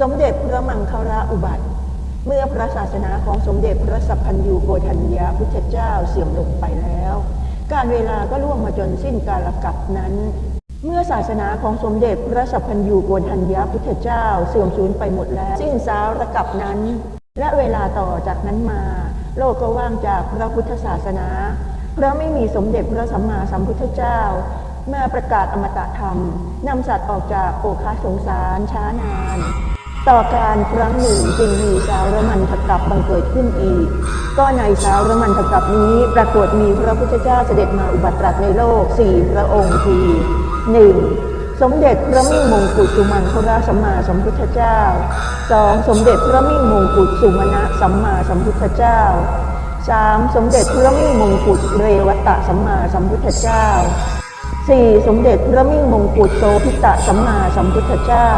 สมเด็จพระมังคลาอุบัติ เมื่อพระศาสนาของสมเด็จพระสัพพันยูโกฏัญญาพุทธเจ้าเสื่อมลงไปแล้ว การเวลาก็ล่วงมาจนสิ้นกาลกับนั้น เมื่อศาสนาของสมเด็จพระสัพพันยูโกฏัญญาพุทธเจ้าเสื่อมสูญไปหมดแล้ว สิ้นสาวระกับนั้น และเวลาต่อจากนั้นมา โลกก็ว่างจากพระพุทธศาสนาเพราะไม่มีสมเด็จพระสัมมาสัมพุทธเจ้ามื่อประกาศอมตะธรรมนำสัตว์ออกจากโอคาสงสารช้านาน ต่อการครั้งหนึ่งจึงมีสาวรมันทกับบังเกิดขึ้นอีก ก็ในสาวรมันทกับนี้ปรากฏมีพระพุทธเจ้าเสด็จมาอุบัติตรัสในโลกสี่พระองค์คือหนึ่งสมเด็จพระมิ่งมงกุฎสุมันคราสัมมาสัมพุทธเจ้าสองสมเด็จพระมิ่งมงกุฎสุมาณะสัมมาสัมพุทธเจ้าสามสมเด็จพระมิ่งมงกุฎเรวัตะสัมมาสัมพุทธเจ้าสี่สมเด็จพระมิ่งมงกุฎโสพิตะสัมมาสัมพุทธเจ้า